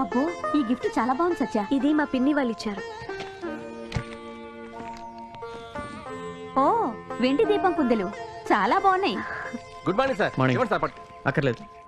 అబ్బో ఈ గిఫ్ట్ చాలా బాగుంది సత్య. ఇది మా పిన్ని వాళ్ళు ఇచ్చారు. ఓ వెండి దీపం కుందెలు. చాలా బాగున్నాయి. Good morning sir. Morning. ఇవ్వండి సార్ పట్టు. అక్కర్లేదు.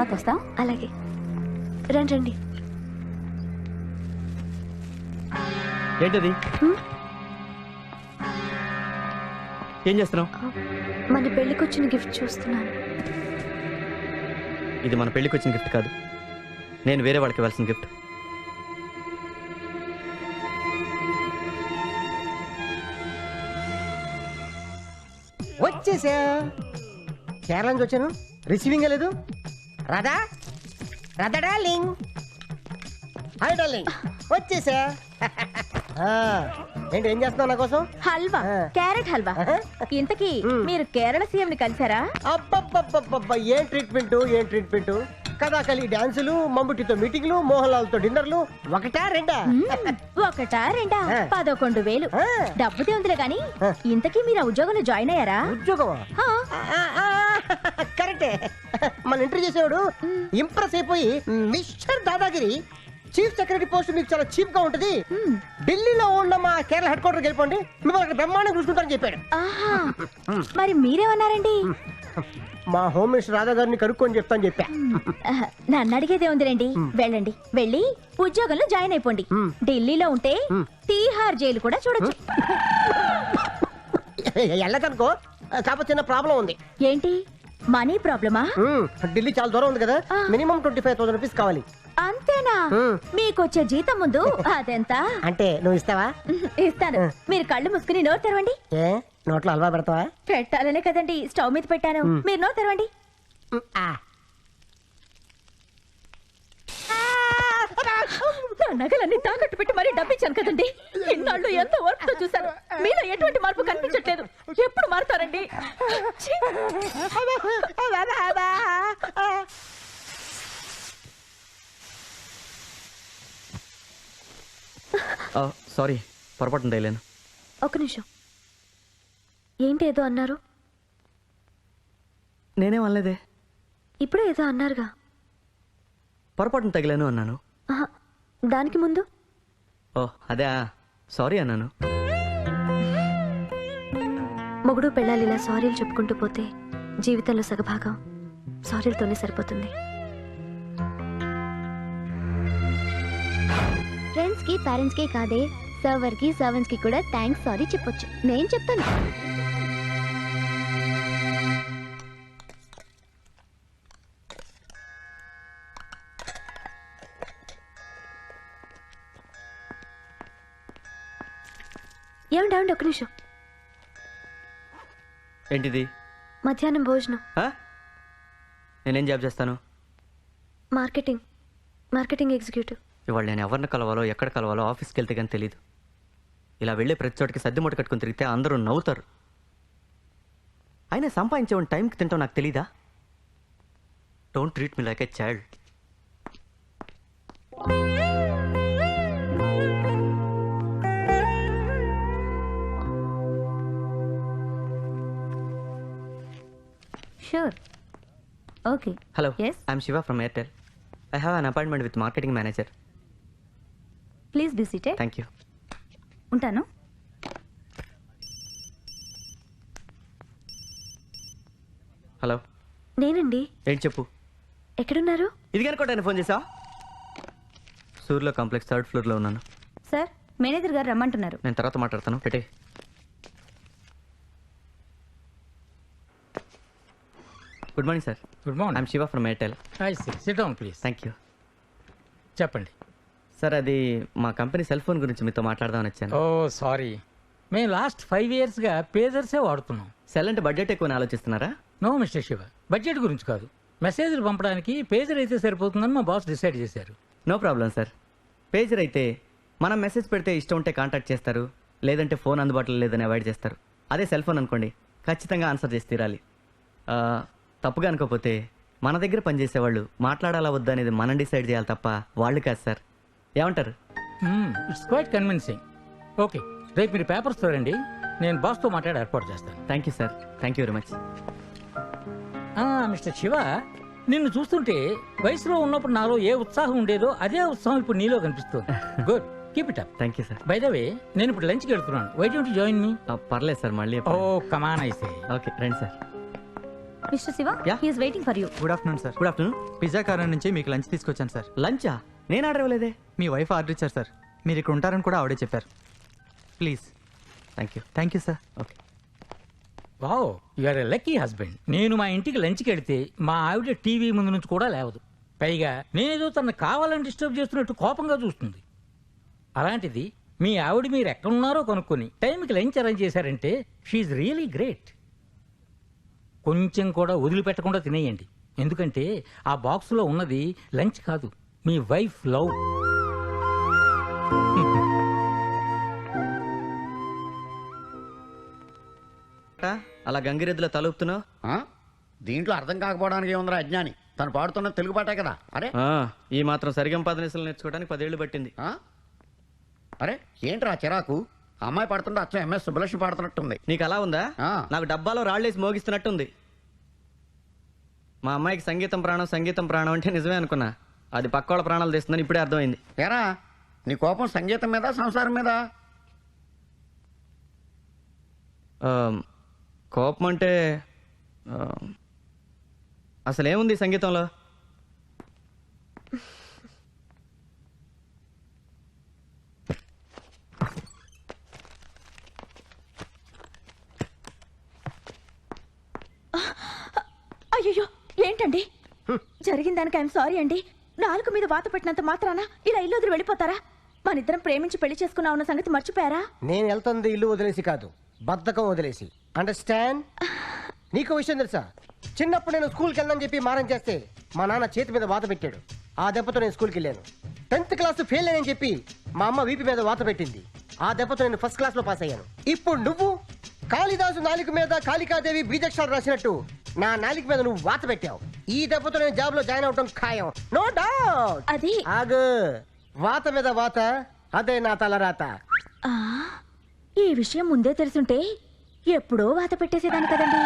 తర్వాత వస్తాం? అలాగే. రండి రండి. ఏంటది? ఏం చేస్తున్నావు? మన పెళ్ళికి వచ్చిన గిఫ్ట్ చూస్తున్నాను. ఇది మన పెళ్ళికి వచ్చిన గిఫ్ట్ కాదు. నేను వేరే వాళ్ళకి ఇవ్వాల్సిన గిఫ్ట్. వచ్చేసా. కేరళ నుంచి వచ్చాను రిసీవింగ్ లేదు. Radha? Radha darling. Hi darling. వచ్చేసా? ఆ, ఏంటి ఏం చేస్తున్నావు నా కోసం? హల్వా ఆ. క్యారెట్ హల్వా. ఇంతకీ మ్. మీరు కేరళ సీఎం ని కలిసారా? అబ్బబ్బబ్బబ్బబ్బ ఏం ట్రీట్మెంట్ ఏం ట్రీట్మెంట్? కథాకలి డాన్సులు మమ్ముటితో మీటింగ్లు మోహన్ లాల్తో డిన్నర్లు ఒకటా రెండా? మ్, ఒకటా రెండా? ఆ. పదకొండు వేలు. ఆ. డబ్బుదే ఉందిలే గాని ఆ. ఇంతకీ మీరు ఆ ఉద్యోగంలో జాయిన్ అయ్యారా? ఉద్యోగమా? ఆ, కరెక్టే. మన ఇంటర్వ్యూ చేసేవాడు ఇంప్రెస్ అయిపోయి mister Dadagiri chief secretary post మీకు చాలా చీప్గా ఉంటది. ఢిల్లీలో ఉన్న మా కేరళ హెడ్ క్వార్టర్కి వెళ్ళిపోండి. మిమ్మల్ని అక్కడ బ్రహ్మాండం చూసుకుంటారని చెప్పాడు. ఆహా. మరి మీరేమన్నారండి? మా హోమ్ మినిస్టర్ రాధా గారిని కనుక్కొని చెప్తాను చెప్పా. నన్ను అడిగేదే ఉందిలేండి వెళ్ళండి. వెళ్ళి ఉద్యోగంలో జాయిన్ అయిపోండి. ఢిల్లీలో ఉంటే తీహార్ జైలు కూడా చూడొచ్చు. వెళ్ళదనుకో కాకపోతే చిన్న ప్రాబ్లం ఉంది. ఏంటి? మనీ ప్రాబ్లమా? మ్మ్. ఢిల్లీ చాలా దూరం ఉంది కదా. ఆ. Minimum twenty five thousand rupees కావాలి. అంతేనా? మ్. మీకొచ్చే జీతం ముందు అదెంత? అంటే నువ్వు ఇస్తావా? ఇస్తాను. మీరు కళ్ళు మూసుకుని నోరు తెరవండి. ఏ? నోట్లో హల్వా పెడతావా? పెట్టాలనే కదండి. స్టవ్ మీద పెట్టాను. మీరు నోరు తెరవండి. మ్, ఆ. నా నగలన్నీ తాకట్టు పెట్టి మరీ డబ్బిచ్చాను కదండి. ఇన్నాళ్ళు ఎంత వర్క్తో చూశాను. మీలో ఎటువంటి మార్పు కనిపించట్లేదు. ఎప్పుడు మారుతారండి! సారీ పొరపాటున తగిలేను ఒక నిమిషం. ఏంటి ఏదో అన్నారు? నేనేం అనలేదే. ఇప్పుడే ఏదో అన్నారుగా. పొరపాటున తగిలాను అన్నాను. ఆహా, దానికి ముందు? ఓ అదే సారీ అన్నాను. మొగుడు పెళ్ళాలి ఇలా సారీలు చెప్పుకుంటూ పోతే జీవితంలో సగభాగం సారీలతోనే సరిపోతుంది. ఫ్రెండ్స్కి పేరెంట్స్కి కాదే సర్వర్కి సర్వెంట్స్కి కూడా థ్యాంక్స్ సారీ చెప్పొచ్చు. నేను చెప్తాను. ఏమండి ఏమండి నిమిషం. ఏంటిది? మధ్యాహ్నం భోజనం. ఆ? నేనేం జాబ్ చేస్తాను? మార్కెటింగ్. Marketing executive. ఇవాళ నేను ఎవరిని కలవాలో ఎక్కడ కలవాలో ఆఫీస్కి వెళ్తే కానీ తెలియదు ఇలా వెళ్ళే ప్రతి చోటికి సర్ది మూట కట్టుకుని తిరిగితే అందరూ నవ్వుతారు. అయినా సంపాదించేవాడిని టైంకి తింటాం నాకు తెలీదా? Don't treat me like a child sure okay hello Yes? I'm Shiva from Airtel I have an appointment with marketing manager please be seated thank you ఉంటాను. హలో నేనండి. ఏంటి చెప్పు? ఎక్కడున్నారు? ఇది కనుకోటాను ఫోన్ చేసా సూర్లో కాంప్లెక్స్ థర్డ్ ఫ్లోర్లో ఉన్నాను. సార్ మేనేజర్ గారు రమ్మంటున్నారు. నేను తర్వాత మాట్లాడతాను. పెట్టే good morning sir good morning I'm Shiva from Airtel I see sit down please thank you చెప్పండి. సార్ అది మా కంపెనీ సెల్ ఫోన్ గురించి మీతో మాట్లాడదామని వచ్చాను. Oh sorry. మేము లాస్ట్ ఫైవ్ ఇయర్స్గా పేజర్సే వాడుతున్నాం. సెల్ అంటే బడ్జెట్ ఎక్కువ ఆలోచిస్తున్నారా? నో మిస్టర్ శివ బడ్జెట్ గురించి కాదు. మెసేజ్లు పంపడానికి పేజర్ అయితే సరిపోతుందని మా బాస్ డిసైడ్ చేశారు. నో ప్రాబ్లం సార్ పేజర్ అయితే మనం మెసేజ్ పెడితే ఇష్టం ఉంటే కాంటాక్ట్ చేస్తారు లేదంటే ఫోన్ అందుబాటులో లేదని అవాయిడ్ చేస్తారు. అదే సెల్ ఫోన్ అనుకోండి. ఖచ్చితంగా ఆన్సర్ చేసి తీరాలి. తప్పుగా అనుకోకపోతే మన దగ్గర పనిచేసేవాళ్ళు మాట్లాడాలా వద్దా అనేది మనం డిసైడ్ చేయాలి తప్ప వాళ్ళు కాదు సార్. ఏమంటారు? ఇట్స్ క్వైట్ కన్విన్సింగ్ ఓకే రేపు మీరు పేపర్స్ రండి నేను బాస్తో మాట్లాడి ఏర్పాటు చేస్తాను. Thank you sir thank you very much mister Shiva నిన్ను చూస్తుంటే వయసులో ఉన్నప్పుడు నాలో ఏ ఉత్సాహం ఉండేదో అదే ఉత్సాహం ఇప్పుడు నీలో కనిపిస్తుంది. Good keep it up thank you sir by the way నేను ఇప్పుడు లంచ్కి వెళ్తున్నాను. వై డోంట్ జాయిన్ మీ పర్లేదు సార్ మళ్ళీ ఓ కమాన్ అయితే ఓకే రండి sir mister Shiva Yeah. He's waiting for you good afternoon sir good afternoon pizza కారణం నుంచి మీకు లంచ్ తీసుకొచ్చాను సార్ లంచా నేను ఆర్డర్ ఇవ్వలేదే. మీ వైఫ్ ఆర్డర్ ఇచ్చారు సార్ మీరు ఇక్కడ ఉంటారని కూడా ఆవిడే చెప్పారు. Please thank you thank you sir okay wow you are a lucky husband నేను మా ఇంటికి లంచ్కి వెళితే మా ఆవిడ టీవీ ముందు నుంచి కూడా లేవదు. పైగా నేనేదో తనను కావాలని డిస్టర్బ్ చేస్తున్నట్టు కోపంగా చూస్తుంది. అలాంటిది మీ ఆవిడ మీరు ఎక్కడున్నారో కనుక్కొని టైంకి లంచ్ అరేంజ్ చేశారంటే షీఈ్ రియలీ గ్రేట్ కొంచెం కూడా వదిలిపెట్టకుండా తినేయండి. ఎందుకంటే ఆ బాక్స్లో ఉన్నది లంచ్ కాదు మీ వైఫ్ లవ్. అలా గంగిరెద్దులో తలుపుతున్నావు ఆ? దీంట్లో అర్థం కాకపోవడానికి ఏముందిరా అజ్ఞాని? తను పాడుతున్న తెలుగు పాటే కదా. అరే. ఈ మాత్రం సరిగం పదనిసలు నేర్చుకోవడానికి పదేళ్ళు పట్టింది. ఆ? అరే ఏంట్రా చిరాకు? ఆ అమ్మాయి పాడుతుంటే అచ్చం ఎంఎస్ సుబ్బలక్ష్మి పాడుతున్నట్టుంది. నీకు అలా ఉందా? ఆ. నాకు డబ్బాలో రాళ్ళేసి మోగిస్తున్నట్టుంది. మా అమ్మాయికి సంగీతం ప్రాణం సంగీతం ప్రాణం అంటే నిజమే అనుకున్నా. అది పక్కోళ్ళ ప్రాణాలు తీస్తుందని ఇప్పుడే అర్థమైంది. ఏరా నీ కోపం సంగీతం మీద సంసారం మీద? ఆ, కోపం అంటే ఆ, అసలు ఏముంది ఈ సంగీతంలో? ఏంటండి? జరిగిన దానికి ఐఎమ్ సారీ అండి. నాలుగు మీద వాత పెట్టినంత మాత్రాన ఇలా ఇల్లు వదిలి వెళ్ళిపోతారా? మన ఇద్దరం ప్రేమించి పెళ్ళి చేసుకున్నా ఉన్న సంగతి మర్చిపోయారా? నేను వెళ్తుంది ఇల్లు వదిలేసి కాదు బద్ధకం వదిలేసి. అండర్స్టాండ్ నీకు విషయం తెలుసా? చిన్నప్పుడు నేను స్కూల్కి వెళ్ళని చెప్పి మారం చేస్తే మా నాన్న చేతి మీద వాత పెట్టాడు. ఆ దెబ్బతో నేను స్కూల్కి వెళ్ళాను టెన్త్ క్లాస్ ఫెయిల్ అని చెప్పి మా అమ్మ వీపి మీద వాత పెట్టింది. ఆ దెబ్బతో నేను ఫస్ట్ క్లాస్లో పాస్ అయ్యాను. ఇప్పుడు నువ్వు కాళిదాసు నాలిక మీద కాళికాదేవి బీజక్షరాలు రాసినట్టు నా నాలిక మీద నువ్వు వాత పెట్టావు. ఈ దెబ్బతో నేను జాబ్లో జాయిన్ అవటం ఖాయం. నో డౌట్ అది. ఆగు. వాత మీద వాత అదే నా తలరాత ఆ, ఈ విషయం ముందే తెలుసుంటే ఎప్పుడో వాత పెట్టేసేదాన్ని కదండి.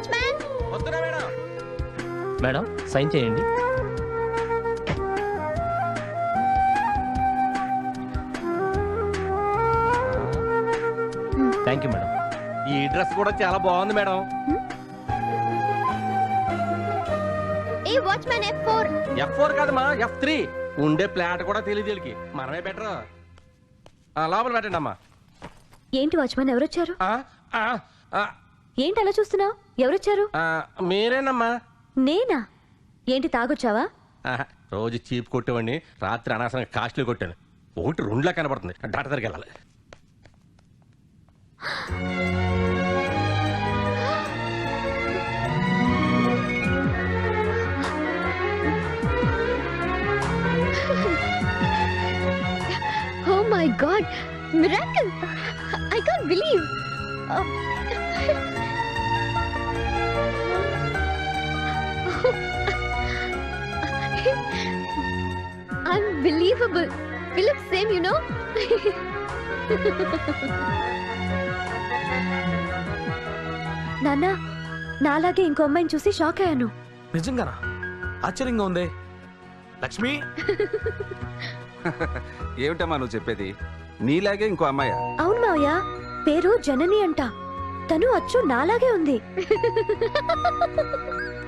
Watchman madam. సైన్ చేయండి. Thank you madam. ఈ డ్రెస్ కూడా చాలా బాగుంది మేడం. ఏ watchman F four. F four కాదమ్మా ఎఫ్ త్రీ. ఉండే ప్లాట్ కూడా తెలియదు వీళ్ళకి మనమే బెటర్. లోపల పెట్టండి అమ్మా ఏంటి వాచ్మెన్ ఎవరొచ్చారు? ఆ, ఆ, ఆ, ఏంటి అలా చూస్తున్నావు ఎవరొచ్చారు మీరేనమ్మా. నేనా? ఏంటి తాగొచ్చావా? రోజు చీప్ కొట్టేవాడిని రాత్రి అనవసరంగా కాస్ట్లీ కొట్టాను. ఒకటి రెండులా కనబడుతుంది. డాక్టర్ దగ్గరికి వెళ్ళాలి. ఓ my God miracle I can't believe Unbelievable. We look same, you know? నాన్న నాలాగే ఇంకో అమ్మాయిని చూసి షాక్ అయ్యాను. నిజంగానా? ఆశ్చర్యంగా ఉంది. లక్ష్మి? ఏమిటమ్మా నువ్వు చెప్పేది? నీలాగే ఇంకో అమ్మాయ? అవును మావయ్య పేరు జనని అంట. తను అచ్చు నాలాగే ఉంది.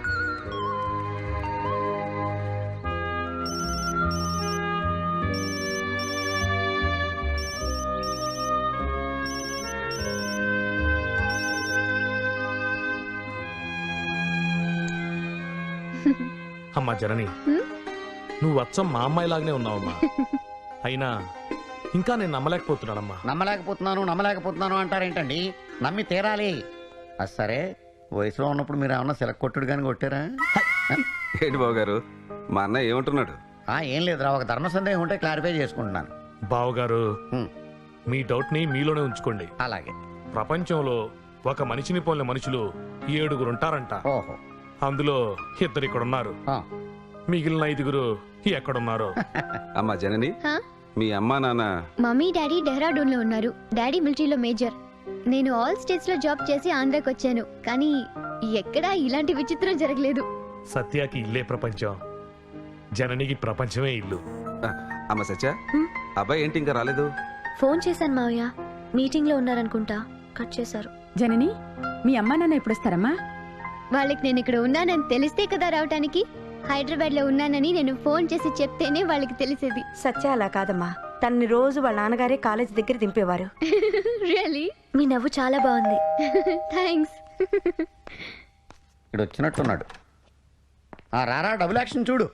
అమ్మా జనని? నువ్వు అచ్చం మా అమ్మాయిలాగానే ఉన్నావమ్మా. అయినా ఇంకా నేను నమ్మలేకపోతున్నానమ్మా. నమ్మలేకపోతున్నాను నమ్మలేకపోతున్నాను అంటారేంటండి? నమ్మి తీరాలి. అది సరే వయసులో ఉన్నప్పుడు మీరు ఏమన్నా సిలక్ కొట్టుడు కానీ కొట్టారా? ఏంటి బాబు గారు మా అన్నయ్య ఏమంటున్నాడు? ఆ, ఏం లేదురా ఒక ధర్మ సందేహం ఉంటే క్లారిఫై చేసుకుంటున్నాను. బావగారు హ్మ్. మీ డౌట్ని మీలోనే ఉంచుకోండి. అలాగే. ప్రపంచంలో ఒక మనిషిని పోలిన మనుషులు ఏడుగురు ఉంటారంట ఓహో. అందులో ఇద్దరు ఇక్కడ ఉన్నారు ఆ. మిగిలిన ఐదుగురు ఎక్కడున్నారో. అమ్మా జనని. హా? మీ అమ్మా నాన్న. మమ్మీ డాడీ డెహ్రాడూన్లో ఉన్నారు. డాడీ మిలిటరీలో మేజర్. నేను ఆల్ స్టేట్స్లో జాబ్ చేసి ఆంధ్రాకి వచ్చాను. కానీ ఎక్కడా ఇలాంటి విచిత్రం జరగలేదు. సత్యాకి ఇల్లే ప్రపంచం. జననికి ప్రపంచమే ఇల్లు. ఆ, అమ్మ సత్య అబ్బాయి ఏంటి ఇంకా రాలేదు? ఫోన్ చేశాను మావయ్య. మీటింగ్లో ఉన్నారనుకుంటా. కట్ చేశారు. జనని మీ అమ్మా నాన్న ఎప్పుడు వస్తారమ్మా వాళ్ళకి నేను ఇక్కడ ఉన్నానని తెలిస్తే కదా రావటానికి? హైదరాబాద్లో ఉన్నానని నేను ఫోన్ చేసి చెప్తేనే వాళ్ళకి తెలిసేది. సత్య అలా కాదమ్మా. తనని రోజు వాళ్ళ నాన్నగారే కాలేజ్ దగ్గర దింపేవారు. రియలీ మీ నవ్వు చాలా బాగుంది. థ్యాంక్స్ ఇక్కడ వచ్చినట్టున్నాడు. ఆ రారా డబుల్ యాక్షన్ చూడు.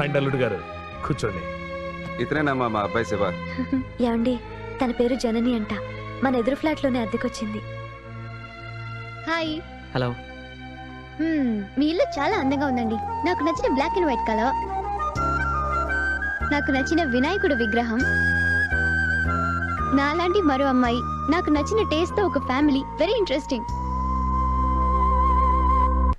రండి అల్లుడు గారు. కూర్చోండి. ఇతనేనమ్మా మా అబ్బాయి శివ? ఏమండి తన పేరు జనని అంట. మన ఎదురు ఫ్లాట్లోనే అద్దెకొచ్చింది. హాయ్. హలో. మ్మ్, మీ ఇల్లు చాలా అందంగా ఉందండి. నాకు నచ్చిన బ్లాక్ అండ్ వైట్ కలర్. నాకు నచ్చిన వినాయకుడు విగ్రహం. నాలాంటి మరో అమ్మాయి. నాకు నచ్చిన టేస్ట్తో ఒక ఫ్యామిలీ వెరీ ఇంట్రెస్టింగ్